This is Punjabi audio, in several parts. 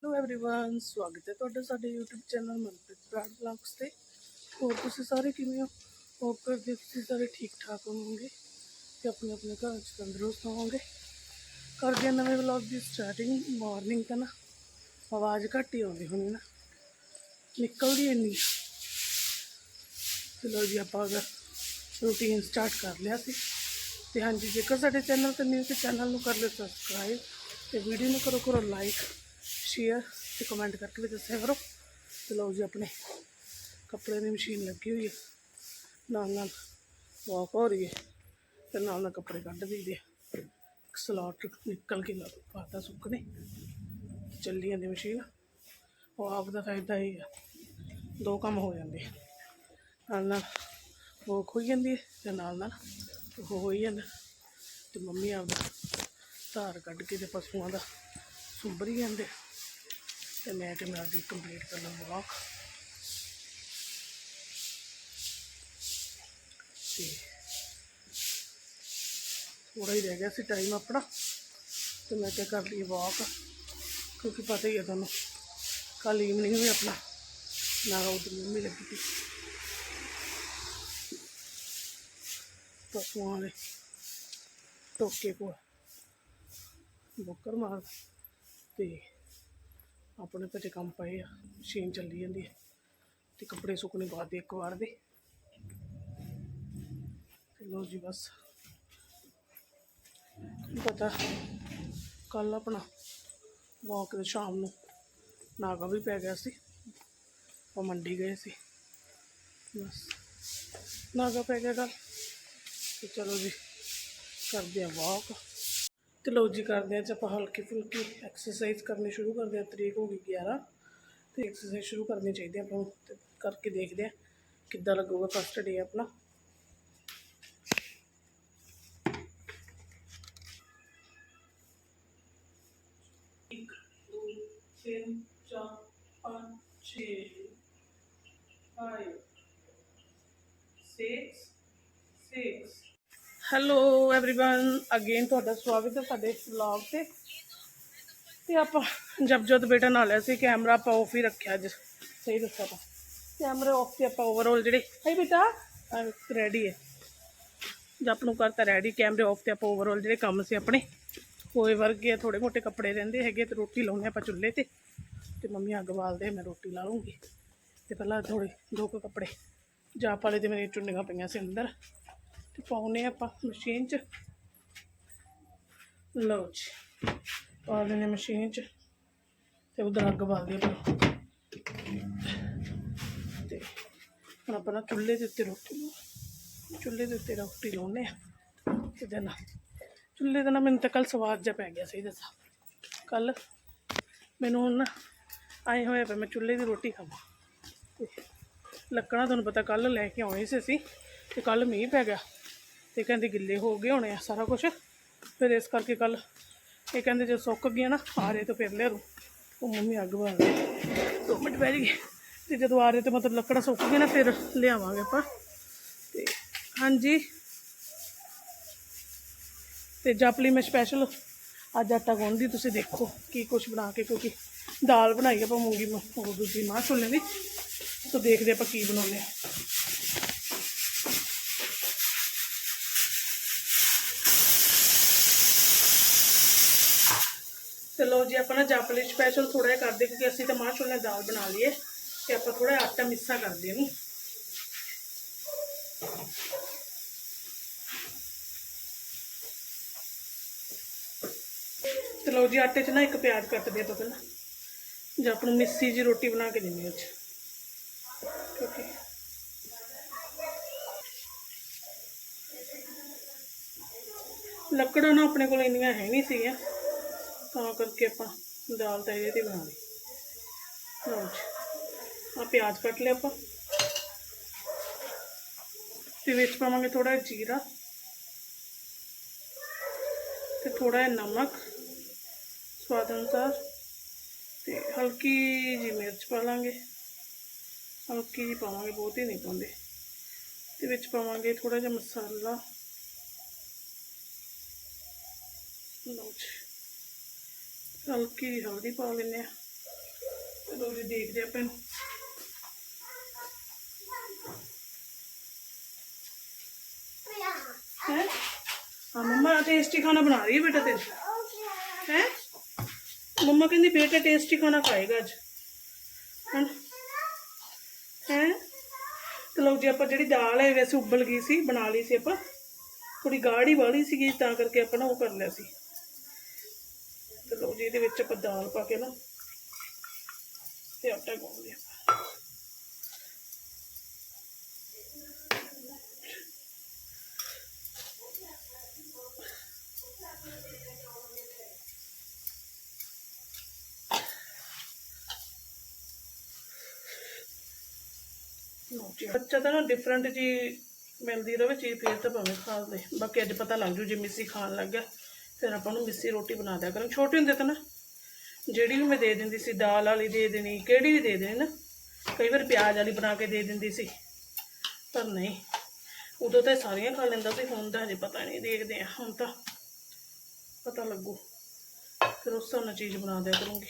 ਹੈਲੋ एवरीवन ਸਵਾਗਤ ਹੈ ਤੁਹਾਡਾ ਸਾਡੇ YouTube channel Manpreet Brar vlogs ਤੇ ਹੋਰ ਤੁਸੀਂ ਸਾਰੇ ਕਿਵੇਂ ਹੋ ਹੋਪ ਕਰਦੇ ਤੁਸੀਂ ਸਾਰੇ ਠੀਕ ਠਾਕ ਹੋਵੋਗੇ ਤੇ ਆਪਣੇ ਆਪਣੇ ਘਰ ਚ ਤੰਦਰੁਸਤ ਹੋਵੋਗੇ ਕਰਦੇ ਹਾਂ ਨਵੇਂ ਵਲੌਗ ਦੀ ਸਟਾਰਟਿੰਗ ਮਾਰਨਿੰਗ ਤਾਂ ਨਾ ਆਵਾਜ਼ ਘੱਟ ਹੀ ਆਉਂਦੀ ਹੋਣੀ ਨਾ ਨਿਕਲਦੀ ਇੰਨੀ ਆ। ਚਲੋ ਜੀ ਆਪਾਂ ਅਗਰ ਰੂਟੀਨ ਸਟਾਰਟ ਕਰ ਲਿਆ ਸੀ ਤੇ ਹਾਂਜੀ ਜੇਕਰ ਸਾਡੇ ਚੈਨਲ ਤੇ ਨਿਊ ਤੇ ਚੈਨਲ ਨੂੰ ਕਰ ਲਿਓ ਸਬਸਕ੍ਰਾਈਬ ਤੇ ਵੀਡੀਓ ਨੂੰ ਕਰੋ ਕਰੋ ਲਾਈਕ ਸ਼ੇਅਰ ਤੇ ਕਮੈਂਟ ਕਰਕੇ ਵੀ ਦੱਸਿਆ ਕਰੋ। ਤੇ ਲਓ ਜੀ ਆਪਣੇ ਕੱਪੜੇ ਦੀ ਮਸ਼ੀਨ ਲੱਗੀ ਹੋਈ ਹੈ ਨਾਲ ਨਾਲ ਵਾਕ ਹੋ ਰਹੀ ਹੈ ਤੇ ਨਾਲ ਨਾਲ ਕੱਪੜੇ ਕੱਢ ਦਈਦੇ ਆ। ਇੱਕ ਸਲਾਟ ਨਿਕਲ ਕੇ ਲੱਗ ਪਾਤਾ ਸੁੱਕਣੇ। ਚੱਲੀ ਜਾਂਦੀ ਮਸ਼ੀਨ ਉਹ ਆਪ ਦਾ ਫਾਇਦਾ ਹੀ ਆ। ਦੋ ਕੰਮ ਹੋ ਜਾਂਦੇ ਨਾਲ ਨਾਲ ਉਹ ਖੋਈ ਜਾਂਦੀ ਹੈ ਤੇ ਨਾਲ ਨਾਲ ਉਹ ਹੋ ਜਾਂਦਾ। ਤੇ ਮੰਮੀ ਆਪਦਾ ਧਾਰ ਕੱਢ ਕੇ ਤੇ ਪਸ਼ੂਆਂ ਦਾ ਸੁੰਬਰੀ ਜਾਂਦੇ ਤੇ ਮੈਂ ਤੇ ਮੈਂ ਵੀ ਕੰਪਲੀਟ ਕਰਨਾ ਵਾਕ ਤੇ ਥੋੜਾ ਹੀ ਰਹਿ ਗਿਆ ਸੀ ਟਾਈਮ ਆਪਣਾ। ਤੇ ਮੈਂ ਕਿਹਾ ਕਰ ਲਈ ਵਾਕ ਕਿਉਂਕਿ ਪਤਾ ਹੀ ਹੈ ਤੁਹਾਨੂੰ ਕੱਲ ਈਵਨਿੰਗ ਵੀ ਆਪਣਾ ਨਾਗਾ ਉਧਰ ਮੰਮੀ ਲੱਗੀ ਸੀ। ਪਸ਼ੂਆਂ ਦੇ ਟੋਕੇ ਕੋਲ ਬੁੱਕਰ ਮਾਰ ਤੇ ਆਪਣੇ ਤਾਂ ਕੰਮ ਪਏ ਆ ਮਸ਼ੀਨ ਚੱਲੀ ਜਾਂਦੀ ਹੈ ਤੇ ਕੱਪੜੇ ਸੁੱਕਣੇ ਬਾਅਦ ਦੇ ਇੱਕ ਵਾਰ ਦੇ। ਤੇ ਲੋ ਜੀ ਬਸ। ਪਤਾ ਕੱਲ ਆਪਣਾ ਵਾਕ ਦੇ ਸ਼ਾਮ ਨੂੰ ਨਾਗਾ ਵੀ ਪੈ ਗਿਆ ਸੀ ਉਹ ਮੰਡੀ ਗਏ ਸੀ। ਬਸ, ਨਾਗਾ ਪੈ ਗਿਆ ਕੱਲ ਤੇ ਚਲੋ ਜੀ, ਕਰਦੇ ਆ ਵਾਕ ਤੇ ਲਓ ਜੀ ਕਰਦੇ ਆ ਚ ਆਪਾਂ ਹਲਕੀ ਫੁਲਕੀ ਐਕਸਰਸਾਈਜ਼ ਕਰਨੀ ਸ਼ੁਰੂ ਕਰਦੇ ਆ ਤਰੀਕ ਹੋ ਗਈ 11 ਤੇ ਐਕਸਰਸਾਈਜ਼ ਸ਼ੁਰੂ ਕਰਨੀ ਚਾਹੀਦੀ ਆ ਆਪਾਂ ਨੂੰ, ਤੇ ਕਰਕੇ ਦੇਖਦੇ ਆ ਕਿੱਦਾਂ ਲੱਗੂਗਾ ਫਸਟ ਡੇ ਆਪਣਾ। ਇੱਕ, ਦੋ, ਤਿੰਨ, ਚਾਰ, ਪੰਜ, ਛੇ five six six hello everyone again ਤੁਹਾਡਾ ਸਵਾਗਤ ਹੈ ਸਾਡੇ ਵਲੌਗ ਤੇ ਤੇ ਆਪਾਂ ਜਬ ਜਦ ਬੇਟਾ ਨਾਲ ਲਿਆ ਸੀ ਕੈਮਰਾ ਆਪਾਂ ਆਫ ਹੀ ਰੱਖਿਆ ਅੱਜ ਸਹੀ ਦੱਸਾਂ ਤਾਂ ਕੈਮਰਾ ਆਫ ਤੇ ਆਪਾਂ ਓਵਰਆਲ ਜਿਹੜੇ ਹੈ ਬੇਟਾ ਰੈਡੀ ਹੈ ਜਦ ਆਪ ਨੂੰ ਕਰਤਾ ਰੈਡੀ ਕੈਮਰੇ ਆਫ ਤੇ ਆਪਾਂ ਓਵਰਆਲ ਜਿਹੜੇ ਕੰਮ ਸੀ ਆਪਣੇ ਹੋਏ ਵਰਗੇ ਥੋੜੇ ਮੋਟੇ ਕੱਪੜੇ ਰਹਿੰਦੇ ਹੈਗੇ ਤੇ ਰੋਟੀ ਲਾਉਣੇ ਆਪਾਂ ਚੁੱਲ੍ਹੇ ਤੇ ਤੇ ਮੰਮੀ ਅੱਗ ਬਾਲਦੇ ਮੈਂ ਰੋਟੀ ਲਾ ਲੂੰਗੀ ਤੇ ਪਹਿਲਾਂ ਥੋੜੇ ਦੋ ਕੁ ਕੱਪੜੇ ਜਾਪ ਵਾਲੇ ਤੇ ਮੇਰੇ ਚੁੰਨੀਆਂ ਪਈਆਂ ਸੀ ਅੰਦਰ ਤੇ ਪਾਉਨੇ ਆਪਾਂ ਮਸ਼ੀਨ 'ਚ। ਲਓ ਜੀ, ਪਾ ਦਿੰਦੇ ਮਸ਼ੀਨ 'ਚ ਤੇ ਉਧਰ ਅੱਗ ਬਾਲਦੇ ਆਪਾਂ। ਤੇ ਹੁਣ ਆਪਾਂ ਨਾ ਚੁੱਲ੍ਹੇ ਦੇ ਉੱਤੇ ਰੋਟੀ ਚੁੱਲ੍ਹੇ ਦੇ ਉੱਤੇ ਰੋਟੀ ਲਾਉਨੇ ਆ ਇਹਦੇ ਨਾਲ। ਚੁੱਲ੍ਹੇ ਦਾ ਨਾ ਮੈਨੂੰ ਤਾਂ ਕੱਲ ਸਵਾਦ ਜਿਹਾ ਪੈ ਗਿਆ ਸਹੀ ਦੱਸਾਂ ਕੱਲ ਮੈਨੂੰ ਹੁਣ ਨਾ ਆਏ ਹੋਏ ਪਏ ਮੈਂ ਚੁੱਲ੍ਹੇ ਦੀ ਰੋਟੀ ਖਾਵਾਂ। ਤੇ ਲੱਕੜਾਂ ਤੁਹਾਨੂੰ ਪਤਾ ਕੱਲ ਲੈ ਕੇ ਆਉਣੀ ਸੀ ਅਸੀਂ, ਤੇ ਕੱਲ ਮੀਂਹ ਪੈ ਗਿਆ। ਤੇ ਕਹਿੰਦੇ ਗਿੱਲੇ ਹੋ ਗਏ ਹੋਣੇ ਆ ਸਾਰਾ ਕੁਝ ਫਿਰ ਇਸ ਕਰਕੇ ਕੱਲ ਇਹ ਕਹਿੰਦੇ ਜੇ ਸੁੱਕ ਗਏ ਨਾ, ਆਰੇ ਤੋਂ ਫਿਰ ਲਿਆ ਦੂੰ ਉਹ ਮੰਮੀ ਅੱਗ ਬਾਲ ਦੋ ਮਿੰਟ ਬਹਿ ਗਏ ਤੇ ਜਦੋਂ ਆਰੇ ਤੇ ਮਤਲਬ ਲੱਕੜਾਂ ਸੁੱਕ ਗਈਆਂ ਨਾ, ਫਿਰ ਲਿਆਵਾਂਗੇ ਆਪਾਂ। ਤੇ ਹਾਂਜੀ। ਤੇ ਜਪਲੀ ਮੈਂ ਸਪੈਸ਼ਲ ਅੱਜ ਆਟਾ ਗੁੰਨਦੀ ਤੁਸੀਂ ਦੇਖੋ ਕੀ ਕੁਛ ਬਣਾ ਕੇ, ਕਿਉਂਕਿ ਦਾਲ ਬਣਾਈ ਆਪਾਂ ਮੂੰਗੀ ਉਹ ਦੂਜੀ ਮਾਂ ਛੋਲੇ ਦੀ। ਸੋ ਦੇਖਦੇ ਆਪਾਂ ਕੀ ਬਣਾਉਂਦੇ ਆ। ਚਲੋ ਜੀ, ਆਪਾਂ ਨਾ ਜਪਲੀ ਸਪੈਸ਼ਲ ਥੋੜਾ ਜਿਹਾ ਕਰਦੇ ਕਿਉਂਕਿ ਅਸੀਂ ਤਾਂ ਮਾਂ ਛੋਲੇ ਦੀ ਦਾਲ ਬਣਾ ਲਈਏ ਤੇ ਆਪਾਂ ਥੋੜਾ ਆਟਾ ਮਿੱਸਾ ਕਰਦੇ ਇਹਨੂੰ। ਚਲੋ ਜੀ, ਆਟੇ 'ਚ ਨਾ ਇੱਕ ਪਿਆਜ਼ ਕੱਟਦੇ ਆਪਾਂ ਪਹਿਲਾਂ ਜਾਂ ਆਪਾਂ ਨੂੰ ਮਿੱਸੀ ਜੀ ਰੋਟੀ ਬਣਾ ਕੇ ਦਿੰਦੇ ਹਾਂ ਅੱਜ ਕਿਉਂਕਿ ਲੱਕੜਾਂ ਨਾ ਆਪਣੇ ਕੋਲ ਇੰਨੀਆਂ ਹੈ ਨਹੀਂ ਸੀਗੀਆਂ। ਤਾਂ ਕਰਕੇ ਆਪਾਂ ਦਾਲ ਤਾਂ ਇਹਦੇ ਤੇ ਬਣਾ ਲਈ। ਲਓ ਜੀ ਆ ਪਿਆਜ਼ ਕੱਟ ਲਿਆ ਆਪਾਂ। ਤੇ ਵਿੱਚ ਪਾਵਾਂਗੇ ਥੋੜਾ ਜੀਰਾ ਤੇ ਥੋੜਾ ਜਿਹਾ ਨਮਕ ਸਵਾਦ ਅਨੁਸਾਰ ਤੇ ਹਲਕੀ ਜੀ ਮਿਰਚ ਪਾ ਲਾਂਗੇ। ਹਲਕੀ ਜੀ ਪਾਵਾਂਗੇ, ਬਹੁਤੀ ਨਹੀਂ ਪਾਉਂਦੇ। ਤੇ ਵਿੱਚ ਪਾਵਾਂਗੇ ਥੋੜਾ ਜਿਹਾ ਮਸਾਲਾ। ਲਓ ਜੀ। ਹਲਕੀ ਹਲਦੀ ਪਾ ਲੈਂਦੇ ਆ। ਚਲੋ ਜੀ ਦੇਖਦੇ ਆਪਾਂ ਇਹਨੂੰ। ਹੈ? ਹਾਂ, ਮੰਮਾ ਟੇਸਟੀ ਖਾਣਾ ਬਣਾ ਰਹੀ ਹੈ ਬੇਟਾ ਤੇਰੇ। ਹੈ? ਮੰਮਾ ਕਹਿੰਦੀ, ਬੇਟਾ ਟੇਸਟੀ ਖਾਣਾ ਖਾਏਗਾ ਅੱਜ। ਹੈ ਹੈ? ਤੇ ਲਓ ਜੀ, ਆਪਾਂ ਜਿਹੜੀ ਦਾਲ ਹੈ, ਵੈਸੇ ਉਬਲ ਗਈ ਸੀ, ਬਣਾ ਲਈ ਸੀ ਆਪਾਂ। ਥੋੜੀ ਗਾੜੀ ਵਾਲੀ ਸੀਗੀ, ਤਾਂ ਕਰਕੇ ਆਪਾਂ ਨਾ ਉਹ ਕਰ ਲਿਆ ਸੀ। ਤੇ ਲਓ ਜੀ, ਇਹਦੇ ਵਿੱਚ ਆਪਾਂ ਦਾਲ ਪਾ ਕੇ ਨਾ ਤੇ ਆਟਾ ਗੁੰਨ ਲਿਆ। ਬੱਚਾ ਤਾਂ ਨਾ ਡਿਫਰੈਂਟ ਜੀ ਮਿਲਦੀ ਰਵੇ, ਚੀਜ਼ ਫੇਰ ਤਾਂ ਭਾਵੇਂ ਖਾ ਲੇ। ਬਾਕੀ ਅੱਜ ਪਤਾ ਲੱਗ ਜੂ ਜੇ ਮਿੱਸੀ ਖਾਣ ਲੱਗ ਗਿਆ। ਫਿਰ ਆਪਾਂ ਨੂੰ ਮਿੱਸੀ ਰੋਟੀ ਬਣਾ ਦਿਆ ਕਰਾਂ। ਛੋਟੇ ਹੁੰਦੇ ਤਾਂ ਨਾ, ਜਿਹੜੀ ਵੀ ਮੈਂ ਦੇ ਦਿੰਦੀ ਸੀ, ਦਾਲ ਵਾਲੀ ਦੇ ਦੇਣੀ, ਕਿਹੜੀ ਵੀ ਦੇ ਦੇਣੀ ਨਾ, ਕਈ ਵਾਰ ਪਿਆਜ਼ ਵਾਲੀ ਬਣਾ ਕੇ ਦੇ ਦਿੰਦੀ ਸੀ, ਪਰ ਨਹੀਂ। ਉਦੋਂ ਤਾਂ ਸਾਰੀਆਂ ਖਾ ਲੈਂਦਾ ਸੀ, ਹੁਣ ਤਾਂ ਹਜੇ ਪਤਾ ਨਹੀਂ, ਦੇਖਦੇ ਆ ਹੁਣ ਤਾਂ ਪਤਾ ਲੱਗੂ। ਫਿਰ ਉਸ ਹਿਸਾਬ ਨਾਲ ਚੀਜ਼ ਬਣਾ ਦਿਆ ਕਰੂੰਗੀ।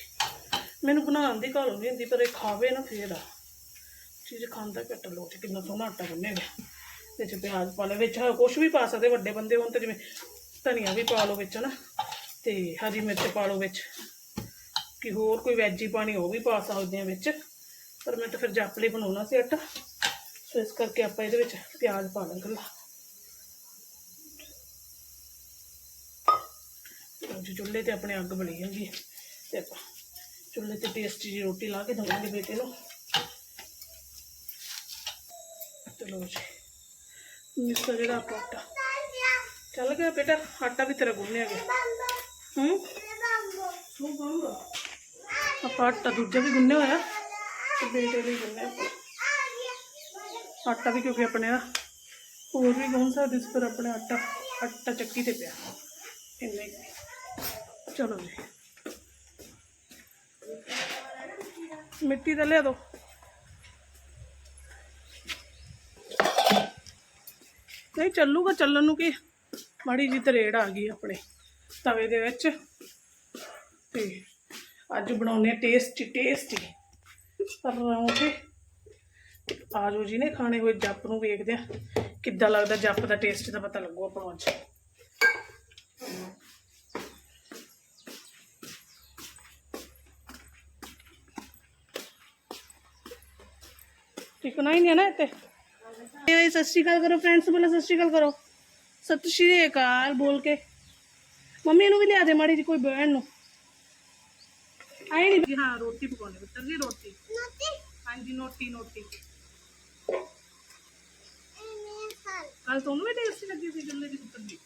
ਮੈਨੂੰ ਬਣਾਉਣ ਦੀ ਘਾਲ ਨਹੀਂ ਹੁੰਦੀ, ਪਰ ਇਹ ਖਾਵੇ ਨਾ ਫੇਰ ਆ। ਚੀਜ਼ ਖਾਂਦਾ ਘੱਟ ਲੋ ਤੇ ਕਿੰਨਾ ਸੋਹਣਾ ਆਟਾ ਗੁੰਨਿਆ ਗਿਆ। ਵਿੱਚ ਪਿਆਜ਼ ਪਾ ਲੈ ਵਿੱਚ ਕੁਝ ਵੀ ਪਾ ਸਕਦੇ ਵੱਡੇ ਬੰਦੇ ਹੋਣ ਤੇ ਜਿਵੇਂ ਧਨੀਆ ਵੀ ਪਾ ਲਓ ਵਿੱਚ ਨਾ ਤੇ ਹਰੀ ਮਿਰਚ ਪਾ ਲਓ ਵਿੱਚ। ਕਿ ਹੋਰ ਕੋਈ ਵੈਜੀ ਪਾਣੀ ਉਹ ਵੀ ਪਾ ਸਕਦੇ ਆ ਵਿੱਚ, ਪਰ ਮੈਂ ਤਾਂ ਫਿਰ ਜਾਪਲੇ ਬਣਾਉਣਾ ਸੀ ਆਟਾ, ਸੋ ਇਸ ਕਰਕੇ ਆਪਾਂ ਇਹਦੇ ਵਿੱਚ ਪਿਆਜ਼ ਪਾ ਲਾਂ ਗੱਲਾ। ਜੀ, ਚੁੱਲ੍ਹੇ ਤੇ ਆਪਣੇ ਅੱਗ ਬਲੀ ਜਾਂਦੀ ਹੈ। ਤੇ ਆਪਾਂ ਚੁੱਲ੍ਹੇ ਤੇ ਟੇਸਟੀ ਜੀ ਰੋਟੀ ਲਾ ਕੇ ਦਵਾਂਗੇ ਬੇਟੇ ਨੂੰ। ਚਲੋ ਜੀ, ਮਿੱਸਾ ਜਿਹੜਾ ਆਪਾਂ ਆਟਾ ਚੱਲ ਗਿਆ ਬੇਟਾ ਆਟਾ ਵੀ ਤੇਰਾ ਗੁੰਨਿਆ ਗਿਆ ਹੂੰ ਤੂੰ ਬੰਗਾ ਆਪਾਂ ਆਟਾ ਦੂਜਾ ਵੀ ਗੁੰਨਿਆ ਹੋਇਆ ਤੇ ਬੇਟੇ ਲਈ ਗੁੰਨਿਆ ਆਪਾਂ। ਆਟਾ ਵੀ ਕਿਉਂਕਿ ਆਪਣੇ ਨਾ ਹੋਰ ਵੀ ਗੁੰਨ ਸਕਦੇ ਸੀ ਪਰ ਆਪਣੇ ਆਟਾ ਆਟਾ ਚੱਕੀ ਤੇ ਪਿਆ ਇੰਨੇ ਹੀ। ਚਲੋ ਜੀ ਮਿੱਟੀ ਤਾਂ ਮਾੜੀ ਜੀ ਤਰੇੜ ਆ ਗਈ ਆਪਣੇ ਤਵੇ ਦੇ ਵਿੱਚ। ਤੇ ਅੱਜ ਬਣਾਉਨੇ ਟੇਸਟੀ ਟੇਸਟੀ ਪਰੌਂਠੇ ਆਜੋ ਜੀ ਨੇ ਖਾਣੇ ਹੋਏ ਜੱਪ ਨੂੰ ਵੇਖਦੇ ਆ ਕਿੱਦਾਂ ਲੱਗਦਾ ਜੱਪ ਦਾ ਟੇਸਟ ਦਾ ਪਤਾ ਲੱਗੂ ਆਪਾਂ ਨੂੰ ਅੱਜ। ਟਿਕਣਾ ਹੀ ਨਹੀਂ ਹੈ ਨਾ ਇੱਥੇ? ਇਹ ਸਤਿ ਸ਼੍ਰੀ ਅਕਾਲ ਕਰੋ ਫਰੈਂਡਸ ਬੋਲੋ ਸਤਿ ਸ਼੍ਰੀ ਅਕਾਲ ਕਰੋ। ਸਤਿ ਸ਼੍ਰੀ ਅਕਾਲ ਬੋਲ ਕੇ। ਮੰਮੀ ਨੂੰ ਵੀ ਲਿਆ ਦੇ ਮਾੜੀ ਜੀ ਕੋਈ ਬਹਿਣ ਨੂੰ। ਆਏ ਨਹੀਂ ਜੀ ਹਾਂ ਰੋਟੀ ਪਕਾਉਣੀ ਪੁੱਤਰ ਜੀ ਰੋਟੀ। ਹਾਂਜੀ ਨੋਟੀ ਨੋਟੀ। ਕੱਲ ਤੁਹਾਨੂੰ ਵੀ ਟੇਸਟੀ ਲੱਗੀ ਸੀ ਜੁੱਲੇ ਦੀ ਪੁੱਤਰ ਜੀ।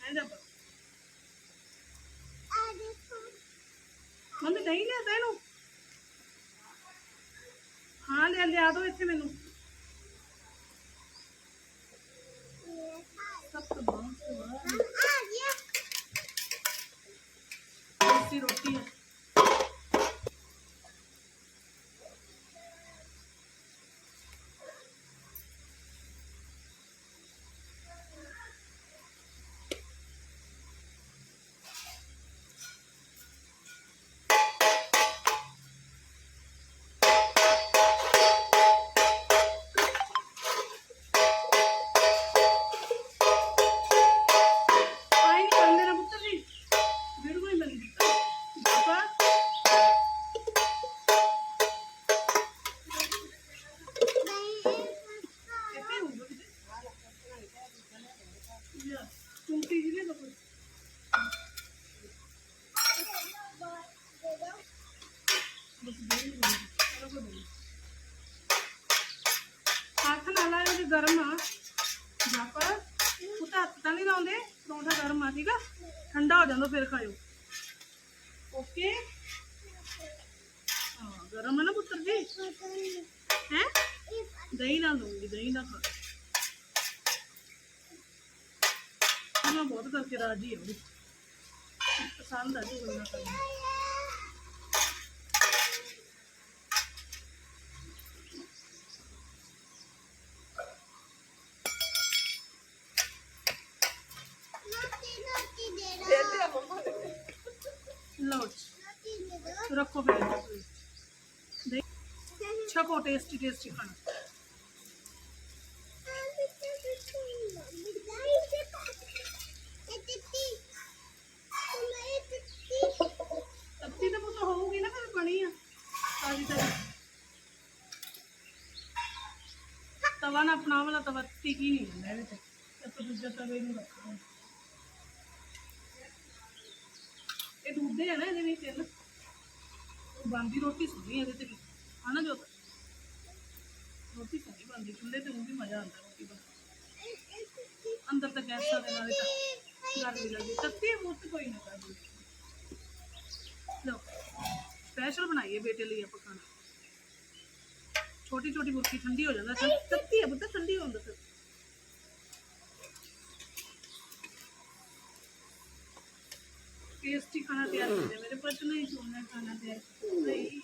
ਐਂ ਜਾ ਮੰਮੀ ਦਹੀਂ ਲਿਆ ਤਾ ਇਹਨੂੰ? ਹਾਂ ਲਿਆ ਲਿਆ ਦੋ ਇੱਥੇ ਮੈਨੂੰ। ਸਭ ਤੋਂ ਬਹੁਤ ਸਵਾਦ ਰੋਟੀ ਹੈ ਤਾਂ ਪਰੌਂਠਾ ਗਰਮ ਆ, ਠੀਕ ਆ? ਠੰਡਾ ਹੋ ਜਾਂਦਾ, ਫਿਰ ਖਾਇਓ। ਓਕੇ? ਹਾਂ, ਗਰਮ ਹੈ ਨਾ ਪੁੱਤਰ ਜੀ। ਹੈ? ਦਹੀਂ ਨਾਲ ਦਊਂਗੀ ਦਹੀਂ ਨਾਲ ਖਾ ਮੈਂ ਬਹੁਤ ਕਰਕੇ ਰਾਜੀ ਹਾਂ ਪਸੰਦ ਆ ਜੀ, ਕੋਈ ਨਾ ਲਓ ਜੀ ਰੱਖੋ ਫਿਰ ਛਕੋ ਟੇਸਟੀ ਟੇਸਟੀ ਖਾਣਾ ਤੱਤੀ ਤਾਂ ਪੁੱਤ ਹੋਊਗੀ ਨਾ ਫਿਰ ਬਣੀ ਆ ਤਾਜੀ ਤਾਜੀ ਤਵਾ ਨਾ ਆਪਣਾ ਵਾਲਾ ਤਵਾ ਟਿਕੀ ਨਹੀਂ ਹੁੰਦਾ ਇਹਦੇ ਤੇ ਤੇ ਆਪਾਂ ਦੂਜਾ ਤਵੇ ਨੂੰ ਰੱਖਾਂਗੇ ਇਹ ਦੁੱਧੇ ਆ ਨਾ ਇਹਦੇ ਵਿੱਚ ਨਾ ਬੰਦੀ ਰੋਟੀ ਸੁਣੀ ਇਹਦੇ ਤੇ ਵੀ ਹਨਾ ਜੋ रोटी सोहनी बनती चूल्हे ते ओह् बी मज़ा आंदा रोटी बनाने अंदर ते गैसा दे नाल गर्मी लगदी तत्ती मुफ़्त कोई ना करदी लो स्पेशल बनाइए बेटे लिए आप खाना छोटी छोटी मुर्गी ठंडी हो जाता तत्ती है पुत्र ठंडी हो जाता टेस्टी खाना तैयार करते मेरे पति नहीं सोना खाना तैयार नहीं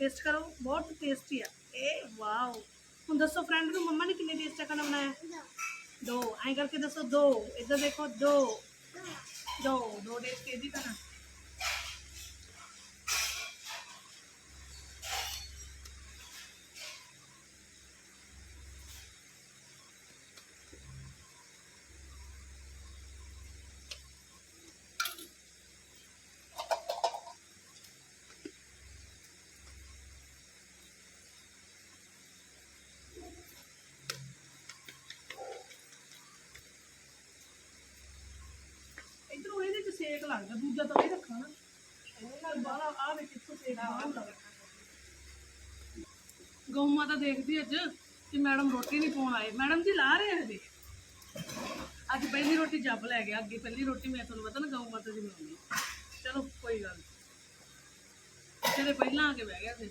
ਟੇਸਟ ਕਰੋ, ਬਹੁਤ ਟੇਸਟੀ ਆ। ਇਹ ਵਾਓ। ਹੁਣ ਦੱਸੋ ਫਰੈਂਡ ਨੂੰ, ਮੰਮਾ ਨੇ ਕਿੰਨੇ ਟੇਸਟ ਦਾ ਖਾਣਾ ਬਣਾਇਆ ਦੋ। ਐਂ ਕਰਕੇ ਦੱਸੋ ਦੋ। ਇੱਧਰ ਦੇਖੋ, ਦੋ। ਦੋ। ਦੋ ਟੇਸਟ ਇਹਦੀ ਖਾਣਾ ਇਧਰੋਂ ਇਹਦੇ ਚ ਸੇਕ ਲੱਗਦਾ ਦੂਜਾ ਤਾਂ ਇਹ ਰੱਖਾ ਨਾ ਇਹਦੇ ਨਾਲ ਬਾਹਲਾ ਆ ਵੇ ਕਿੱਥੋਂ ਸੇਕ ਬਾਹਰ ਲੱਗਦਾ ਗਊ ਦੇਖਦੀ ਅੱਜ ਕਿ ਮੈਡਮ ਰੋਟੀ ਨਹੀਂ ਪਾਉਣ ਆਏ। ਮੈਡਮ ਜੀ ਲਾ ਰਹੇ ਹਜੇ। ਅੱਜ ਪਹਿਲੀ ਰੋਟੀ ਜੱਬ ਲੈ ਗਿਆ। ਅੱਗੇ ਪਹਿਲੀ ਰੋਟੀ ਮੈਂ ਤੁਹਾਨੂੰ ਪਤਾ ਨਾ, ਗਊ ਮਾਤਾ ਜੀ ਬਣਾਉਂਦੀ ਚਲੋ, ਕੋਈ ਗੱਲ ਨਹੀਂ ਜਿਹੜੇ ਪਹਿਲਾਂ ਆ ਕੇ ਬਹਿ ਗਿਆ ਸੀ।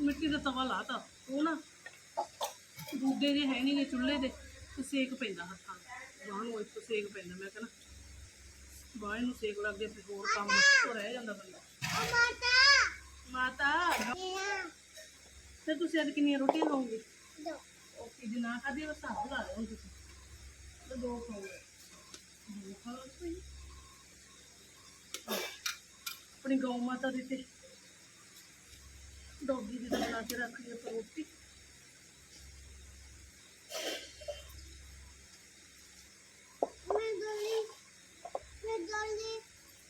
ਮਿੱਟੀ ਦਾ ਤਵਾ ਲਾਤਾ। ਉਹ ਨਾ ਦੂਜੇ ਜੇ ਹੈ ਨਹੀਂ ਗੇ, ਚੁੱਲ੍ਹੇ ਦੇ ਤੇ ਸੇਕ ਪੈਂਦਾ ਹੱਥਾਂ ਬਾਹਰ ਨੂੰ ਇੱਥੋਂ ਸੇਕ ਪੈਂਦਾ, ਮੈਂ ਕਹਿੰਦਾ ਬਾਹਰ ਨੂੰ ਸੇਕ ਲੱਗ ਗਿਆ, ਫਿਰ ਹੋਰ ਕੰਮ ਹੋ ਰਹਿ ਜਾਂਦਾ ਬੰਦਾ। ਮਾਤਾ ਤੇ ਤੁਸੀਂ ਅੱਜ ਕਿੰਨੀਆਂ ਰੋਟੀਆਂ ਖਾਓਗੇ? ਓਕੇ, ਜੇ ਨਾ ਖਾਦੀ ਬਸ ਹਿਸਾਬ ਲਾ ਲਓ ਤੁਸੀਂ। ਤੇ ਦੋ ਖਾਓਗੇ ਦੋ ਖਾ ਤੁਸੀਂ ਆਪਣੀ ਗਊ ਮਾਤਾ ਦੀ ਤੇ ਡੋਗੀ ਦੀ ਤਾਂ ਬਣਾ ਕੇ ਰੱਖ ਲਈ ਰੋਟੀ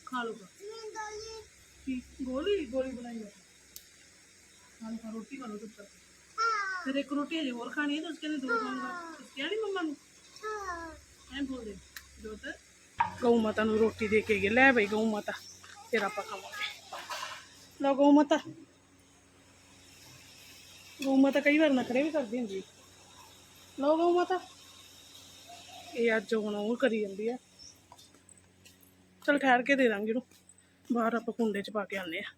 ਖਾ ਲਓ ਬਸ। ਕੀ ਗੋਲੀ ਬਣਾਈ ਹੈ ਖਾ ਖਾ, ਰੋਟੀ ਖਾ ਲਓ ਚੁੱਪ ਕਰਕੇ। ਫਿਰ ਇੱਕ ਰੋਟੀ ਹਜੇ ਹੋਰ ਖਾਣੀ ਹੈ ਤਾਂ ਉਸਕੇ ਨੇ ਦੋ ਖਾਊਂਗਾ ਤੁਸੀਂ ਕਿਹਾ ਨਹੀਂ ਮੰਮਾ ਨੂੰ? ਐਂ ਬੋਲਦੇ ਜੋਤ। ਗਊ ਮਾਤਾ ਨੂੰ ਰੋਟੀ ਦੇ ਕੇ ਗਏ ਲੈ ਬਈ ਗਊ ਮਾਤਾ, ਫਿਰ ਆਪਾਂ ਖਾਵਾਂਗੇ। ਲਓ ਗਊ ਮਾਤਾ। ਗਊ ਮਾਤਾ ਕਈ ਵਾਰ ਨਖਰੇ ਵੀ ਕਰਦੀ ਹੁੰਦੀ ਲਓ ਗਊ ਮਾਤਾ। ਇਹ ਅੱਜ ਹੁਣ ਉਹ ਕਰੀ ਜਾਂਦੀ ਆ। ਚਲ ਠਹਿਰ ਕੇ ਦੇ ਦਾਂਗੇ ਇਹਨੂੰ। ਬਾਹਰ ਆਪਾਂ ਕੁੰਡੇ 'ਚ ਪਾ ਕੇ ਆਉਂਦੇ ਆ।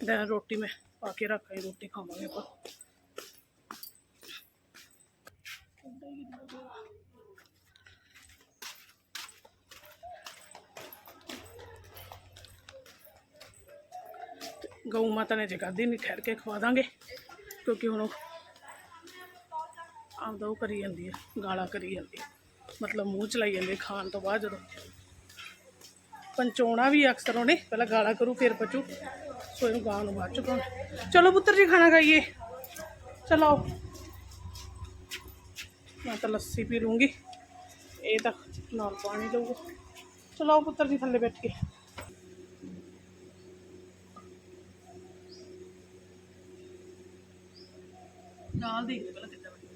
ਦੈਨ ਰੋਟੀ ਮੈਂ, ਪਾ ਕੇ ਰੱਖਾਂਗੇ ਰੋਟੀ ਖਾਵਾਂਗੇ ਆਪਾਂ। ਗਊ ਮਾਤਾ ਨੇ ਜੇ ਖਾਧੀ ਨਹੀਂ, ਠਹਿਰ ਕੇ ਖਵਾ ਦਾਂਗੇ, ਕਿਉਂਕਿ ਹੁਣ ਉਹ ਆਪਦਾ ਉਹ ਕਰੀ ਜਾਂਦੀ ਹੈ ਗਾਲਾਂ ਕਰੀ ਜਾਂਦੀ ਮਤਲਬ ਮੂੰਹ ਚਲਾਈ ਜਾਂਦੀ ਖਾਣ ਤੋਂ ਬਾਅਦ ਜਦੋਂ। ਪੰਚੋਣਾ ਵੀ ਅਕਸਰ ਉਹਨੇ, ਪਹਿਲਾਂ ਗਾਲਾਂ ਕਰੂ, ਫਿਰ ਪਚੂ। ਸੋ ਇਹਨੂੰ ਗਾਂ ਨੂੰ ਬਾਅਦ ਚ ਪਾਉਣਾ। ਚਲੋ ਪੁੱਤਰ ਜੀ, ਖਾਣਾ ਖਾਈਏ। ਚਲੋ ਆਓ। ਮੈਂ ਤਾਂ ਲੱਸੀ ਪੀ ਲੂੰਗੀ। ਇਹ ਤਾਂ ਨਾਲ ਪਾਣੀ ਲਊਗਾ। ਚਲੋ ਆਓ ਪੁੱਤਰ ਜੀ, ਥੱਲੇ ਬੈਠ ਕੇ ਦਾਲ ਦੇਖ ਲੈ ਪਹਿਲਾਂ ਕਿੱਦਾਂ ਬਣੀ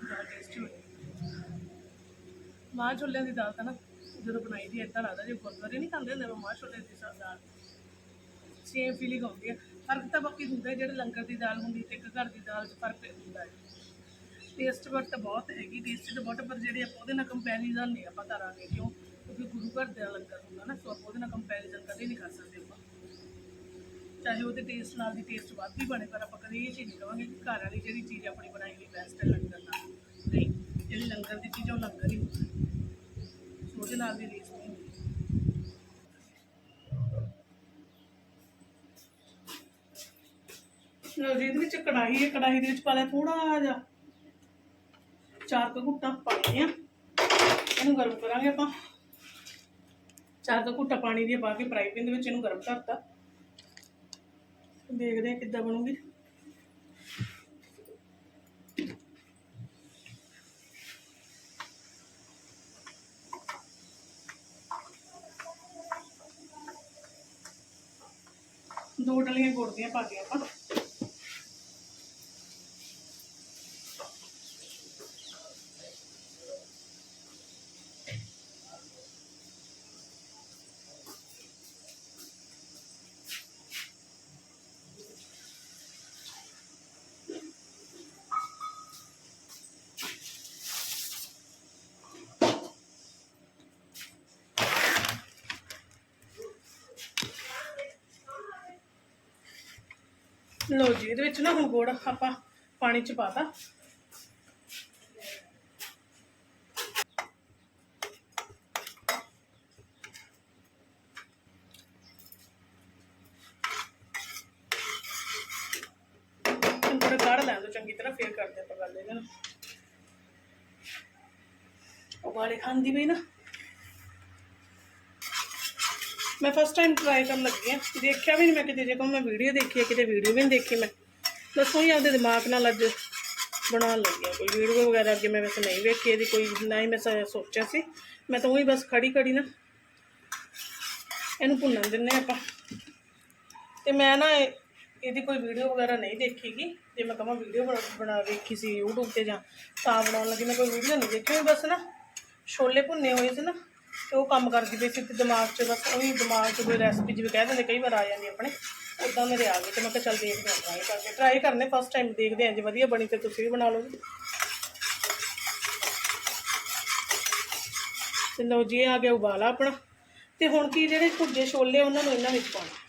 ਦਾਲ tasty ਬਣੀ। ਮਾਂ ਛੋਲਿਆਂ ਦੀ ਦਾਲ ਤਾਂ ਨਾ ਜਦੋਂ ਬਣਾਈ ਦੀ ਏਦਾਂ ਲੱਗਦਾ ਜੇ ਗੁਰਦੁਆਰੇ ਨਹੀਂ ਖਾਂਦੇ ਹੁੰਦੇ ਮਾਂ ਛੋਲੇ ਦੀ ਸਾ- ਦਾਲ। ਸੇਮ ਫੀਲਿੰਗ ਆਉਂਦੀ ਹੈ ਫ਼ਰਕ ਤਾਂ ਬਾਕੀ ਹੁੰਦਾ ਹੈ, ਜਿਹੜੇ ਲੰਗਰ ਦੀ ਦਾਲ ਹੁੰਦੀ ਤੇ ਇੱਕ ਘਰ ਦੀ ਦਾਲ 'ਚ ਫ਼ਰਕ ਹੁੰਦਾ ਹੈ। ਟੇਸਟ ਬਟ ਤਾਂ ਬਹੁਤ ਹੈਗੀ ਟੇਸਟ ਤਾਂ ਬਹੁਤ ਪਰ ਜਿਹੜੇ ਆਪਾਂ ਉਹਦੇ ਨਾਲ ਕੰਪੈਰੀਜ਼ਨ ਨਹੀਂ ਆਪਾਂ ਕਰਾਂਗੇ ਕਿਉਂ? ਕਿਉਂਕਿ ਗੁਰੂ ਘਰ ਦਾ ਲੰਗਰ ਹੁੰਦਾ ਨਾ ਸੋ ਆਪਾਂ ਉਹਦੇ ਨਾਲ ਕੰਪੈਰੀਜ਼ਨ ਕਦੇ ਨਹੀਂ ਕਰ ਸਕਦੇ ਆਪਾਂ। ਚਾਹੇ ਉਹਦੇ ਟੇਸਟ ਨਾਲ ਦੀ ਟੇਸਟ ਵੱਧ ਵੀ ਬਣੇ ਪਰ ਆਪਾਂ ਕਦੇ ਇਹ ਚੀਜ਼ ਨਹੀਂ ਕਹਾਂਗੇ ਕਿ ਘਰ ਵਾਲੀ ਜਿਹੜੀ ਚੀਜ਼ ਆਪਣੀ ਬਣਾਈ ਹੋਈ ਬੈਸਟ ਹੈ ਲੰਗਰ ਨਾਲ। ਨਹੀਂ। ਜਿਹੜੀ ਲੰਗਰ ਦੀ ਚੀਜ਼ ਉਹ ਲੰਗਰ ਹੀ ਹੁੰਦਾ। ਉਹਦੇ ਨਾਲ ਦੀ ਰੀਸ ਨਹੀਂ ਹੁੰਦੀ। ਲਓ ਵਿੱਚ ਕੜਾਹੀ ਹੈ, ਕੜਾਹੀ ਦੇ ਵਿੱਚ ਪਾ ਲਿਆ ਥੋੜਾ ਜਿਹਾ। ਚਾਰ ਕੁ ਘੁੱਟਾਂ ਪਾਣੀ ਆ। ਇਹਨੂੰ ਗਰਮ ਕਰਾਂਗੇ ਆਪਾਂ। ਚਾਰ ਕੁ ਘੁੱਟਾਂ ਪਾਣੀ ਦੀ ਪਾ ਕੇ ਫਰਾਈ ਪੈਨ ਦੇ ਵਿੱਚ ਇਹਨੂੰ ਗਰਮ ਕਰਤਾ। ਦੇਖਦੇ ਹਾਂ ਕਿੱਦਾਂ ਬਣੂਗੀ। ਦੋ ਡਲੀਆਂ ਗੁੜ ਦੀਆਂ ਪਾ ਕੇ ਆਪਾਂ। ਲਓ ਜੀ, ਇਹਦੇ ਵਿੱਚ ਨਾ ਹੁਣ ਗੁੜ ਆਪਾਂ ਪਾਣੀ ਚ ਪਾਤਾ ਹੁਣ ਥੋੜਾ ਕਾੜ ਲੈਣ ਦੋ ਚੰਗੀ ਤਰ੍ਹਾਂ ਫੇਰ ਕਰਦੇ ਆਪਾਂ ਗੱਲ ਇਹਦੇ ਨਾਲ। ਉਬਾਲੇ ਖਾਂਦੀ ਪਈ ਨਾ। ਮੈਂ ਫਸਟ ਟਾਈਮ ਟਰਾਈ ਕਰਨ ਲੱਗੀ ਆ ਦੇਖਿਆ ਵੀ ਨਹੀਂ ਮੈਂ ਕਿਤੇ, ਜੇ ਕੋ ਮੈਂ ਵੀਡੀਓ ਦੇਖੀ ਹੈ, ਕਿਤੇ ਵੀਡੀਓ ਵੀ ਨਹੀਂ ਦੇਖੀ ਮੈਂ। ਦੱਸੋ ਹੀ ਆਪਦੇ ਦਿਮਾਗ ਨਾਲ ਅੱਜ ਬਣਾਉਣ ਲੱਗੀ ਆ ਕੋਈ ਵੀਡੀਓ ਵਗੈਰਾ ਅੱਗੇ ਮੈਂ ਵੈਸੇ ਨਹੀਂ ਵੇਖੀ, ਇਹਦੀ ਕੋਈ ਨਾ ਹੀ ਮੈਂ ਸੋਚਿਆ ਸੀ। ਮੈਂ ਤਾਂ ਉਹੀ ਬਸ ਖੜੀ ਖੜੀ ਨਾ, ਇਹਨੂੰ ਭੁੰਨਣ ਦਿੰਨੇ ਆਪਾਂ। ਤੇ ਮੈਂ ਨਾ ਇਹਦੀ ਕੋਈ ਵੀਡੀਓ ਵਗੈਰਾ ਨਹੀਂ ਦੇਖੀਗੀ। ਜੇ ਮੈਂ ਕਹਾਂ ਵੀਡੀਓ ਬਣਾ ਵੇਖੀ ਸੀ YouTube ਤੇ ਜਾਂ ਤਾਂ ਬਣਾਉਣ ਲੱਗੀ। ਮੈਂ ਕੋਈ ਵੀਡੀਓ ਨਹੀਂ ਦੇਖੀ ਹੋਈ ਬਸ ਨਾ, ਛੋਲੇ ਭੁੰਨੇ ਹੋਏ ਸੀ ਨਾ। ਤੇ ਉਹ ਕੰਮ ਕਰਦੀ ਪਈ ਸੀ ਤੇ ਦਿਮਾਗ 'ਚ ਬਸ ਉਹੀ ਦਿਮਾਗ 'ਚ ਕੋਈ ਰੈਸਪੀ ਜਿਵੇਂ ਕਹਿ ਦਿੰਦੇ, ਕਈ ਵਾਰ ਆ ਜਾਂਦੀ ਆਪਣੇ ਉਦਾਂ ਮੇਰੇ ਆ ਗਈ ਤੇ ਮੈਂ ਕਿਹਾ ਚੱਲ ਦੇਖਦੇ ਹਾਂ ਟਰਾਈ ਕਰਕੇ ਟਰਾਈ ਕਰਨੇ ਫਸਟ ਟਾਈਮ ਦੇਖਦੇ ਹਾਂ ਜੇ ਵਧੀਆ ਬਣੀ ਤੇ ਤੁਸੀਂ ਵੀ ਬਣਾ ਲਓ ਤੇ ਲਓ ਜੀ ਆ ਗਿਆ ਉਬਾਲਾ ਆਪਣਾ। ਤੇ ਹੁਣ ਕੀ ਜਿਹੜੇ ਭੁੱਜੇ ਛੋਲੇ ਉਹਨਾਂ ਨੂੰ ਇਹਨਾਂ ਵਿੱਚ ਪਾਉਣਾ।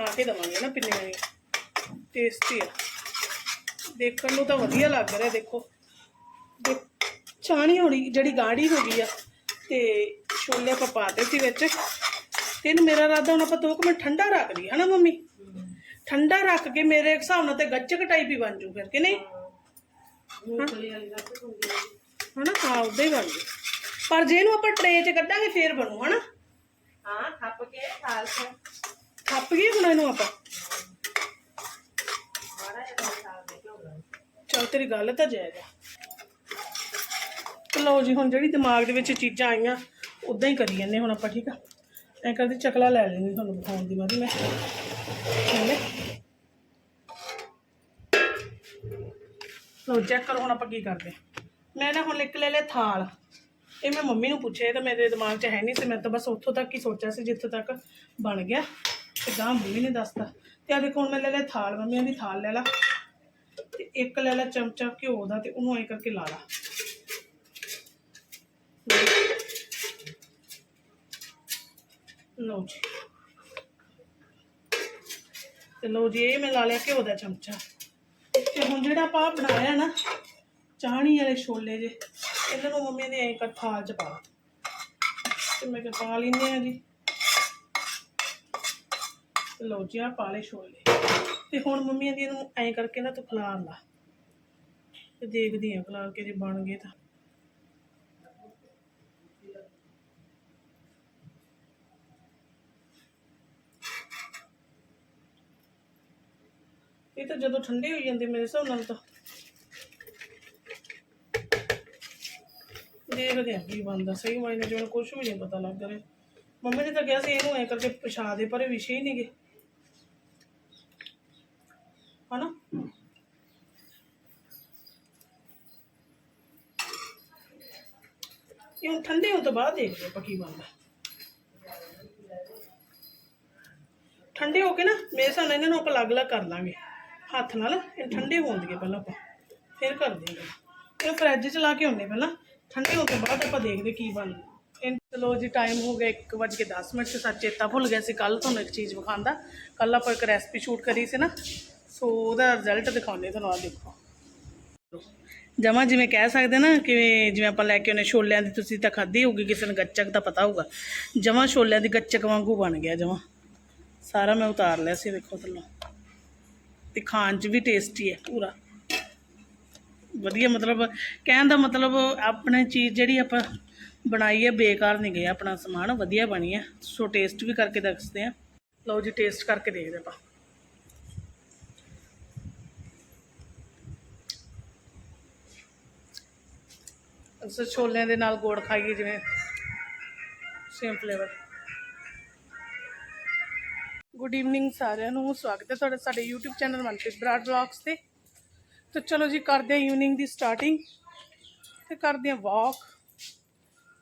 ਪਾ ਕੇ ਦਵਾਂਗੇ ਨਾ ਪਿੰਨੀਆਂ ਵੀ ਟੇਸਟੀ ਆ। ਦੇਖਣ ਨੂੰ ਤਾਂ ਵਧੀਆ ਲੱਗ ਰਿਹਾ, ਦੇਖੋ। ਚਾਣੀ ਹੋਣੀ, ਜਿਹੜੀ ਗਾੜੀ ਹੋ ਗਈ ਆ, ਤੇ ਛੋਲੇ ਆਪਾਂ ਪਾਤੇ ਸੀ ਵਿੱਚ। ਤੇ ਮੇਰਾ ਰਾਦਾ ਹੁਣ ਆਪਾਂ ਦੋ ਮਿੰਟ ਠੰਡਾ ਰੱਖ ਲਈ ਹਨਾ ਮੰਮੀ? ਠੰਡਾ ਰੱਖ ਕੇ ਮੇਰੇ ਹਿਸਾਬ ਨਾਲ ਤੇ ਗੱਚਕ ਟਾਈਪ ਹੀ ਬਣ ਜੂ ਫਿਰ, ਕਿ ਨਹੀਂ? ਹਨਾ, ਹਾਂ, ਉਦਾਂ ਹੀ ਬਣ ਜੂ। ਪਰ ਜੇ ਇਹਨੂੰ ਆਪਾਂ ਟਰੇ 'ਚ ਕੱਢਾਂਗੇ, ਫੇਰ ਬਣੂ, ਹਨਾ? ਹਾਂ, ਖੱਪ ਕੇ ਖਾਲ ਕੇ ਥੱਪ ਗਏ ਹੁਣ ਇਹਨੂੰ ਆਪਾਂ। ਮਾੜਾ ਚਲ ਤੇਰੀ ਗੱਲ ਤਾਂ ਜਾਇਜ਼ ਆ। ਲਓ ਜੀ, ਹੁਣ ਜਿਹੜੀ ਦਿਮਾਗ ਦੇ ਵਿੱਚ ਚੀਜ਼ਾਂ ਆਈਆਂ ਉਦਾਂ ਹੀ ਕਰੀ ਜਾਂਦੇ ਹੁਣ ਆਪਾਂ, ਠੀਕ ਆ? ਐਂ ਕਰਦੀ ਚਕਲਾ ਲੈ ਲੈਣੀ ਤੁਹਾਨੂੰ ਦਿਖਾਉਣ ਦੀ ਮਾਰੀ ਮੈਂ। ਠੀਕ ਚੈੱਕ ਕਰੋ ਹੁਣ ਆਪਾਂ ਕੀ ਕਰਦੇ। ਮੈਂ ਨਾ ਹੁਣ ਇੱਕ ਲੈ ਲਿਆ ਥਾਲ। ਇਹ ਮੈਂ ਮੰਮੀ ਨੂੰ ਪੁੱਛਿਆ, ਇਹ ਤਾਂ ਮੇਰੇ ਦਿਮਾਗ 'ਚ ਹੈ ਨਹੀਂ ਸੀ, ਮੈਂ ਤਾਂ ਬਸ ਉੱਥੋਂ ਤੱਕ ਹੀ ਸੋਚਿਆ ਸੀ, ਜਿੱਥੋਂ ਤੱਕ ਬਣ ਗਿਆ। ਤੇ ਗਾਂ ਮੰਮੀ ਨੇ ਦੱਸਤਾ ਤੇ ਆ ਦੇਖੋ ਹੁਣ ਮੈਂ ਲੈ ਲਿਆ ਥਾਲ, ਮੰਮੀ ਕਹਿੰਦੀ ਥਾਲ ਲੈ ਲਾ। ਤੇ ਇੱਕ ਲੈ ਲਾ ਚਮਚਾ ਘਿਓ ਦਾ ਤੇ ਉਹਨੂੰ ਐ ਕਰਕੇ ਲਾ ਲਾ। ਲਓ ਜੀ। ਤੇ ਲਓ ਜੀ, ਇਹ ਮੈਂ ਲਾ ਲਿਆ ਘਿਓ ਦਾ ਚਮਚਾ। ਤੇ ਹੁਣ ਜਿਹੜਾ ਆਪਾਂ ਬਣਾਇਆ ਨਾ, ਚਾਹਣੀ ਵਾਲੇ ਛੋਲੇ ਜੇ, ਇਹਨਾਂ ਨੂੰ ਮੰਮੀ ਨੇ ਐ ਕਰ ਥਾਲ ਚ ਪਾ ਤੇ ਮੈਂ ਕਿਹਾ ਪਾ ਲੈਂਦੇ ਆ ਜੀ ਲਓ ਜੀ ਆ ਪਾ ਲਏ ਛੋਲੇ। ਤੇ ਹੁਣ ਮੰਮੀ ਦੀ ਇਹਨੂੰ ਐਂ ਕਰਕੇ ਨਾ ਤੂੰ ਖਲਾਰ ਲਾ। ਤੇ ਦੇਖਦੀ ਆ ਖਲਾਰ ਕੇ ਜੇ ਬਣ ਗਏ ਤਾਂ। ਇਹ ਤਾਂ ਜਦੋਂ ਠੰਡੇ ਹੋ ਜਾਂਦੇ ਮੇਰੇ ਹਿਸਾਬ ਨਾਲ ਤਾਂ। ਦੇਖਦੇ ਆ ਕੀ ਬਣਦਾ, ਸਹੀ ਮਾਇਨੇ ਜਿਵੇਂ ਕੁਝ ਵੀ ਨਹੀਂ ਪਤਾ ਲੱਗ ਰਿਹਾ। ਮੰਮੀ ਨੇ ਤਾਂ ਕਿਹਾ ਸੀ ਇਹਨੂੰ ਐ ਕਰਕੇ ਪਛਾ ਦੇ, ਪਰ ਇਹ ਵਿਸ਼ੇ ਹੀ ਨਹੀਂਗੇ ਹਨਾ ਇਹ ਠੰਡੇ ਹੋਣ ਤੋਂ ਬਾਅਦ ਦੇਖਦੇ ਆਪਾਂ ਕੀ ਬਣਦਾ। ਠੰਡੇ ਹੋ ਕੇ ਨਾ ਮੇਰੇ ਹਿਸਾਬ ਇਹਨਾਂ ਨੂੰ ਆਪਾਂ ਅਲੱਗ-ਅਲੱਗ ਕਰ ਲਾਂਗੇ। ਹੱਥ ਨਾਲ ਇਹ ਠੰਡੇ ਹੋਣ ਦੇਗੇ ਪਹਿਲਾਂ ਆਪਾਂ ਫਿਰ ਕਰਦੇ ਹਾਂ। ਇਹ ਫਰਿੱਜ 'ਚ ਲਾ ਕੇ ਹੁੰਦੇ ਪਹਿਲਾਂ। ਠੰਡੇ ਹੋਣ ਤੋਂ ਬਾਅਦ ਆਪਾਂ ਦੇਖਦੇ ਕੀ ਬਣਦਾ। ਇਹ ਚਲੋ ਜੀ ਟਾਈਮ ਹੋ ਗਿਆ 1:10 ਮਿੰਟ ਤੇ ਸੱਚ ਚੇਤਾ ਭੁੱਲ ਗਿਆ ਸੀ। ਕੱਲ ਤੁਹਾਨੂੰ ਇੱਕ ਚੀਜ਼ ਵਿਖਾਉਂਦਾ ਕੱਲ ਆਪਾਂ ਇੱਕ ਰੈਸਪੀ ਸ਼ੂਟ ਕਰੀ ਸੀ ਨਾ। ਸੋ ਉਹਦਾ ਰਿਜ਼ਲਟ ਦਿਖਾਉਂਦੇ ਤੁਹਾਨੂੰ ਆ ਦੇਖੋ। ਜਮਾ ਜਿਵੇਂ ਕਹਿ ਸਕਦੇ ਨਾ, ਕਿਵੇਂ ਜਿਵੇਂ ਆਪਾਂ ਲੈ ਕੇ ਉਹਨੇ ਛੋਲਿਆਂ ਦੀ ਤੁਸੀਂ ਤਾਂ ਖਾਧੀ ਹੋਊਗੀ, ਕਿਸੇ ਨੂੰ ਗੱਚਕ ਦਾ ਪਤਾ ਹੋਊਗਾ। ਜਮਾ ਛੋਲਿਆਂ ਦੀ ਗੱਚਕ ਵਾਂਗੂ ਬਣ ਗਿਆ ਜਮਾ। ਸਾਰਾ ਮੈਂ ਉਤਾਰ ਲਿਆ ਸੀ ਦੇਖੋ ਥੱਲੋਂ। ਤੇ ਖਾਣ 'ਚ ਵੀ ਟੇਸਟੀ ਹੈ ਪੂਰਾ। ਵਧੀਆ ਮਤਲਬ, ਕਹਿਣ ਦਾ ਮਤਲਬ ਆਪਣੇ ਚੀਜ਼ ਜਿਹੜੀ ਆਪਾਂ ਬਣਾਈ ਹੈ, ਬੇਕਾਰ ਨਹੀਂ ਗਈ, ਆਪਣਾ ਸਮਾਨ ਵਧੀਆ ਬਣੀ ਹੈ। ਸੋ ਟੇਸਟ ਵੀ ਕਰਕੇ ਦੱਸਦੇ ਆ ਲਓ ਜੀ ਟੇਸਟ ਕਰਕੇ ਦੇਖਦੇ ਆਪਾਂ। ਅਸੀਂ ਛੋਲਿਆਂ ਦੇ ਨਾਲ ਗੁੜ ਖਾਈਏ, ਜਿਵੇਂ ਸੇਮ ਫਲੇਵਰ ਗੁੱਡ ਈਵਨਿੰਗ ਸਾਰਿਆਂ ਨੂੰ, ਸਵਾਗਤ ਹੈ ਤੁਹਾਡਾ ਸਾਡੇ YouTube channel Manpreet Brar vlogs ਤੇ। ਤਾਂ ਚਲੋ ਜੀ, ਕਰਦੇ ਹਾਂ ਈਵਨਿੰਗ ਦੀ ਸਟਾਰਟਿੰਗ ਤੇ ਕਰਦੇ ਹਾਂ ਵਾਕ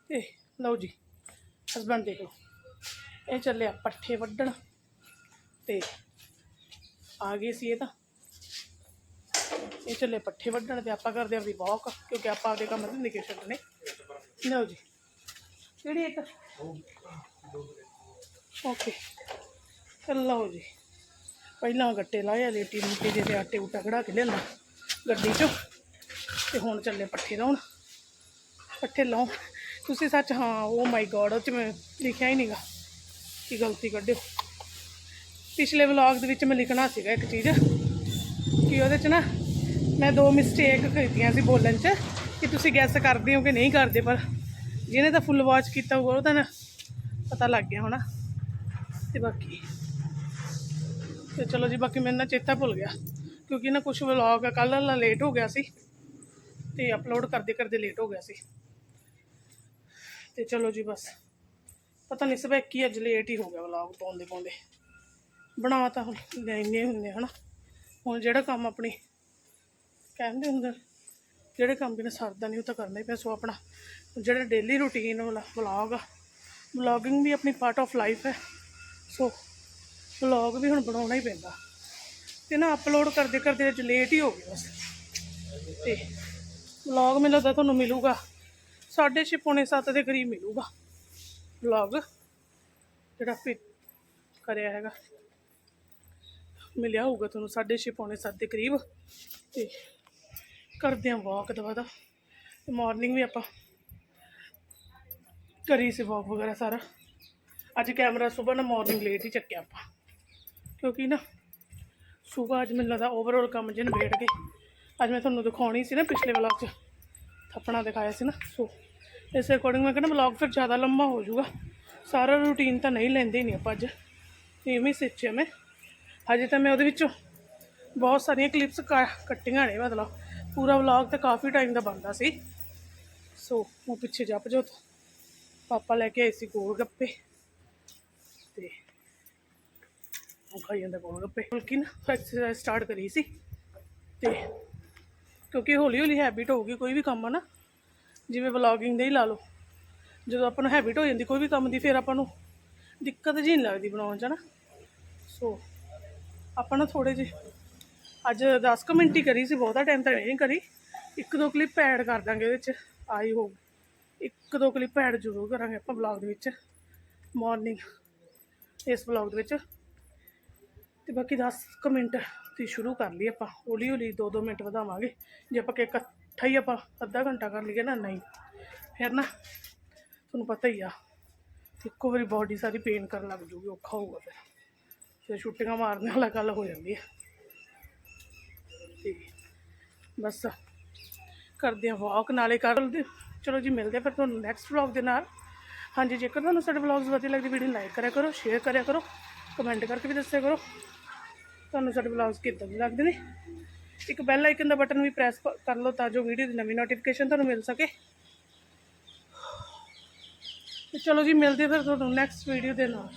ਤੇ ਲਓ ਜੀ ਹਸਬੰਡ ਦੇਖ ਲਓ। ਇਹ ਚੱਲਿਆ ਪੱਠੇ ਵੱਢਣ ਤੇ ਆ ਗਏ ਸੀ ਇਹ ਤਾਂ। ਇਹ ਚੱਲੇ ਪੱਠੇ ਵੱਢਣ ਤੇ ਆਪਾਂ ਕਰਦੇ ਆਂ ਵੀ ਵਾਕ ਕਿਉਂਕਿ ਆਪਾਂ ਆਪਦੇ ਕੰਮ ਧੰਦੇ ਕੇ ਛੱਡਣੇ? ਲਓ ਜੀ। ਕਿਹੜੀ ਇੱਕ? ਓਕੇ ਲਓ ਜੀ। ਪਹਿਲਾਂ ਗੱਟੇ ਲਾਇਆ ਲੇਟੀ ਮਿੱਟੀ ਦੇ ਤੇ ਆਟੇ ਉਟਾ ਕਢਾ ਕੇ ਲਿਆਂਦਾ ਗੱਡੀ 'ਚੋਂ। ਤੇ ਹੁਣ ਚੱਲੇ ਪੱਠੇ ਲਾਉਣ। ਪੱਠੇ ਲਾਉਣ। ਤੁਸੀਂ ਸੱਚ, ਹਾਂ ਓ ਮਾਈ ਗੋਡ ਉਹ 'ਚ ਮੈਂ ਲਿਖਿਆ ਹੀ ਨਹੀਂਗਾ ਕਿ ਗਲਤੀ ਕੱਢਿਓ। ਪਿਛਲੇ ਵਲੌਗ ਦੇ ਵਿੱਚ ਮੈਂ ਲਿਖਣਾ ਸੀਗਾ ਇੱਕ ਚੀਜ਼। ਕਿ ਉਹਦੇ 'ਚ ਨਾ ਮੈਂ ਦੋ ਮਿਸਟੇਕ ਕੀਤੀਆਂ ਸੀ ਬੋਲਣ 'ਚ ਕਿ ਤੁਸੀਂ ਗੈਸ ਕਰਦੇ ਹੋ ਕਿ ਨਹੀਂ ਕਰਦੇ, ਪਰ ਜਿਹਨੇ ਤਾਂ ਫੁੱਲ ਵਾਚ ਕੀਤਾ ਹੋਊਗਾ, ਉਹ ਤਾਂ ਨਾ ਪਤਾ ਲੱਗ ਗਿਆ ਹੋਣਾ। ਤੇ ਬਾਕੀ ਤੇ ਚਲੋ ਜੀ, ਬਾਕੀ ਮੈਨੂੰ ਨਾ ਚੇਤਾ ਭੁੱਲ ਗਿਆ, ਕਿਉਂਕਿ ਨਾ ਕੁਝ ਵਲੌਗ ਕੱਲ੍ਹ ਵਾਲਾ ਲੇਟ ਹੋ ਗਿਆ ਸੀ ਤੇ ਅਪਲੋਡ ਕਰਦੇ ਕਰਦੇ ਲੇਟ ਹੋ ਗਿਆ ਸੀ। ਤੇ ਚਲੋ ਜੀ, ਬਸ। ਪਤਾ ਨਹੀਂ ਸਭ ਕੀ ਅੱਜ ਲੇਟ ਹੀ ਹੋ ਗਿਆ ਵਲੌਗ ਪਾਉਂਦੇ ਪਾਉਂਦੇ ਬਣਾ ਤਾਂ ਹੁਣ ਲੈਣੇ ਹੁੰਦੇ ਹਨਾ? ਹੁਣ ਜਿਹੜਾ ਕੰਮ ਆਪਣੀ ਕਹਿੰਦੇ ਹੁੰਦੇ ਜਿਹੜੇ ਕੰਮ ਬਿਨਾਂ ਸਰਦਾ ਨਹੀਂ ਉਹ ਤਾਂ ਕਰਨਾ ਹੀ ਪਿਆ ਸੋ ਆਪਣਾ ਜਿਹੜਾ ਡੇਲੀ ਰੂਟੀਨ ਵਾਲਾ ਵਲੌਗ ਆ ਵਲੌਗਿੰਗ ਵੀ ਆਪਣੀ ਪਾਰਟ ਆਫ ਲਾਈਫ ਹੈ। ਸੋ ਵਲੌਗ ਵੀ ਹੁਣ ਬਣਾਉਣਾ ਹੀ ਪੈਂਦਾ। ਤੇ ਨਾ ਅਪਲੋਡ ਕਰਦੇ ਕਰਦੇ ਅੱਜ ਲੇਟ ਹੀ ਹੋ ਗਏ ਬਸ। ਤੇ ਵਲੌਗ ਮੈਨੂੰ ਲੱਗਦਾ ਤੁਹਾਨੂੰ ਮਿਲੂਗਾ। ਸਾਢੇ ਛੇ, ਪੌਣੇ ਸੱਤ ਦੇ ਕਰੀਬ ਮਿਲੂਗਾ। ਵਲੌਗ ਜਿਹੜਾ ਫਿਰ ਕਰਿਆ ਹੈਗਾ। ਮਿਲਿਆ ਹੋਊਗਾ ਤੁਹਾਨੂੰ, ਸਾਢੇ ਛੇ ਪੌਣੇ ਸੱਤ ਦੇ ਕਰੀਬ। ਤੇ ਕਰਦੇ ਆਂ ਵਾਕ ਦਵਾ ਦਾ। ਮਾਰਨਿੰਗ ਵੀ ਆਪਾਂ ਕਰੀ ਸੀ ਵਾਕ ਵਗੈਰਾ ਸਾਰਾ। ਅੱਜ ਕੈਮਰਾ ਸਵੇਰ ਨਾ ਮਾਰਨਿੰਗ ਲੇਟ ਹੀ ਚੱਕਿਆ ਆਪਾਂ। ਕਿਉਂਕਿ ਨਾ ਸਵੇਰ ਅੱਜ ਮੈਨੂੰ ਲੱਗਦਾ ਓਵਰਆਲ ਕੰਮ ਜਿਹਨ ਬੈਠ ਗਏ ਅੱਜ ਮੈਂ ਤੁਹਾਨੂੰ ਦਿਖਾਉਣੀ ਸੀ ਨਾ ਪਿਛਲੇ ਵਲੌਗ 'ਚ। ਥੱਪਣਾ ਦਿਖਾਇਆ ਸੀ ਨਾ, ਸੋ ਇਸ ਅਕੋਰਡਿੰਗ ਮੈਂ ਕਹਿੰਦਾ ਵਲੌਗ ਫਿਰ ਜ਼ਿਆਦਾ ਲੰਮਾ ਹੋ ਜਾਊਗਾ। ਸਾਰਾ ਰੂਟੀਨ ਤਾਂ ਨਹੀਂ ਲੈਂਦੇ ਹੀ ਨਹੀਂ ਆਪਾਂ ਅੱਜ। ਇਵੇਂ ਹੀ ਸੋਚਿਆ ਮੈਂ। ਹਜੇ ਤਾਂ ਮੈਂ ਉਹਦੇ ਵਿੱਚੋਂ ਬਹੁਤ ਸਾਰੀਆਂ ਕਲਿੱਪਸ ਕੱਟੀਆਂ ਨੇ, ਮਤਲਬ ਪੂਰਾ ਵਲੌਗ ਤਾਂ ਕਾਫੀ ਟਾਈਮ ਦਾ ਬਣਦਾ ਸੀ। ਸੋ ਉਹ ਪਿੱਛੇ ਜਪ ਜੋ ਪਾਪਾ ਲੈ ਕੇ ਆਏ ਸੀ ਗੋਲ ਗੱਪੇ। ਤੇ ਉਹ ਖਾਈ ਜਾਂਦਾ ਗੋਲ ਗੱਪੇ। ਬਲਕਿ ਨਾ ਐਕਸਰਸਾਈਜ਼ ਸਟਾਰਟ ਕਰੀ ਸੀ। ਤੇ ਕਿਉਂਕਿ ਹੌਲੀ ਹੌਲੀ ਹੈਬਿਟ ਹੋਊਗੀ ਕੋਈ ਵੀ ਕੰਮ ਆ ਨਾ ਜਿਵੇਂ ਵਲੌਗਿੰਗ ਦਾ ਹੀ ਲਾ ਲਓ। ਜਦੋਂ ਆਪਾਂ ਨੂੰ ਹੈਬਿਟ ਹੋ ਜਾਂਦੀ ਕੋਈ ਵੀ ਕੰਮ ਦੀ, ਫਿਰ ਆਪਾਂ ਨੂੰ ਦਿੱਕਤ ਜੀ ਨਹੀਂ ਲੱਗਦੀ ਬਣਾਉਣ 'ਚ ਨਾ ਸੋ ਆਪਾਂ ਨਾ ਥੋੜੇ ਜਿਹੇ, ਅੱਜ 10 ਕੁ ਮਿੰਟ ਹੀ ਕਰੀ ਸੀ, ਬਹੁਤਾ ਟਾਈਮ ਤਾਂ ਨਹੀਂ ਕਰੀ। ਇੱਕ ਦੋ ਕਲਿੱਪ ਐਡ ਕਰ ਦਾਂਗੇ ਇਹਦੇ ਵਿੱਚ ਆਈ ਹੋਊ। ਇੱਕ ਦੋ ਕਲਿੱਪ ਐਡ ਜ਼ਰੂਰ ਕਰਾਂਗੇ ਆਪਾਂ ਵਲੌਗ ਦੇ ਵਿੱਚ ਮਾਰਨਿੰਗ ਇਸ ਵਲੌਗ ਦੇ ਵਿੱਚ। ਤੇ ਬਾਕੀ 10 ਕੁ ਮਿੰਟ ਦੀ ਸ਼ੁਰੂ ਕਰ ਲਈ ਆਪਾਂ ਹੌਲੀ ਹੌਲੀ 2-2 ਮਿੰਟ ਵਧਾਵਾਂਗੇ। ਜੇ ਆਪਾਂ ਕਿ ਇਕੱਠਾ ਹੀ ਆਪਾਂ ਅੱਧਾ ਘੰਟਾ ਕਰ ਲਈਏ ਨਾ, ਨਹੀਂ। ਫਿਰ ਨਾ, ਤੁਹਾਨੂੰ ਪਤਾ ਹੀ ਆ, ਇੱਕੋ ਵਾਰੀ ਬਾਡੀ ਸਾਰੀ ਪੇਨ ਕਰਨ ਲੱਗ ਜੂਗੀ, ਔਖਾ ਹੋਊਗਾ ਫਿਰ। ਫਿਰ ਛੁੱਟੀਆਂ ਮਾਰਨ ਵਾਲਾ ਗੱਲ ਹੋ ਜਾਂਦੀ ਹੈ ਤੇ ਬਸ। ਕਰਦੇ ਆ ਵਾਕ ਨਾਲੇ ਕਰ ਲਦੇ। ਚਲੋ ਜੀ, ਮਿਲਦੇ ਫਿਰ ਤੁਹਾਨੂੰ ਨੈਕਸਟ ਵਲੌਗ ਦੇ ਨਾਲ। ਹਾਂਜੀ, ਜੇਕਰ ਤੁਹਾਨੂੰ ਸਾਡੇ ਵਲੌਗਸ ਵਧੀਆ ਲੱਗਦੇ, ਵੀਡੀਓ ਲਾਈਕ ਕਰਿਆ ਕਰੋ ਸ਼ੇਅਰ ਕਰਿਆ ਕਰੋ ਕਮੈਂਟ ਕਰਕੇ ਵੀ ਦੱਸਿਆ ਕਰੋ। ਤੁਹਾਨੂੰ ਸਾਡੇ ਵਲੌਗਸ ਕਿੱਦਾਂ ਦੇ ਲੱਗਦੇ ਨੇ? ਇੱਕ ਬੈਲ ਆਈਕਨ ਦਾ ਬਟਨ ਵੀ ਪ੍ਰੈਸ ਕਰ ਲਓ ਤਾਂ ਜੋ ਵੀਡੀਓ ਦੀ ਨਵੀਂ ਨੋਟੀਫਿਕੇਸ਼ਨ ਤੁਹਾਨੂੰ ਮਿਲ ਸਕੇ। ਤੇ ਚਲੋ ਜੀ, ਮਿਲਦੇ ਫਿਰ ਤੁਹਾਨੂੰ ਨੈਕਸਟ ਵੀਡੀਓ ਦੇ ਨਾਲ।